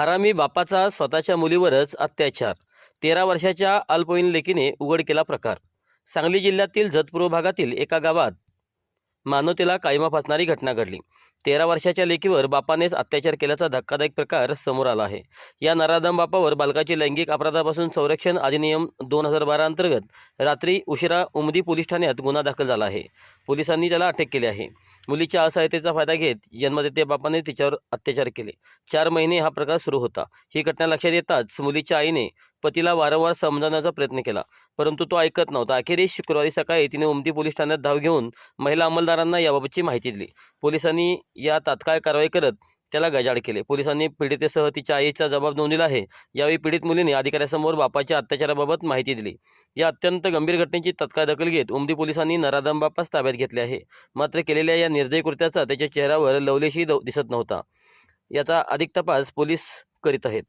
हरामी बापाचा स्वतःच्या मुलीवरच अत्याचार. तेरा वर्षाच्या अल्पवयीन लेकीने उघड केला प्रकार. सांगली जिल्ह्यातील जतपूर्व भागातील एका गावात मानवतेला कायमा फासणारी घटना घडली. तेरा वर्षाच्या लेकीवर बापानेच अत्याचार केल्याचा धक्कादायक प्रकार समोर आला आहे. या नराधम बापावर बालकाची लैंगिक अपराधापासून संरक्षण अधिनियम दोन हजार बारा अंतर्गत रात्री उशिरा उमदी पोलीस ठाण्यात गुन्हा दाखल झाला आहे. पोलिसांनी त्याला अटक केली आहे. मुलीच्या असहायतेचा फायदा घेत जन्मदाते बापाने तिच्यावर अत्याचार केले. चार महिने हा प्रकार सुरू होता. ही घटना लक्षात येताच मुलीच्या आईने पतीला वारंवार समजावण्याचा प्रयत्न केला. परंतु तो ऐकत नव्हता. अखेरीस शुक्रवारी सकाळी तिने उमदी पोलीस ठाण्यात धाव घेऊन महिला अंमलदारांना याबाबतची माहिती दिली. पोलिसांनी या तात्काळ कारवाई करत त्याला गजाड केले. पोलिसांनी पीडितेसह तिच्या आईचा जबाब नोंदला आहे. यावेळी पीडित मुलीने अधिकाऱ्यासमोर बापाच्या अत्याचाराबाबत माहिती दिली. या अत्यंत गंभीर घटनेची तत्काळ दखल घेत उमदी पोलिसांनी नराधम बापास ताब्यात घेतले आहे. मात्र केलेल्या या निर्दयी कृत्याचा त्याच्या चेहऱ्यावर लवलेशी दिसत नव्हता. याचा अधिक तपास पोलीस करीत आहेत.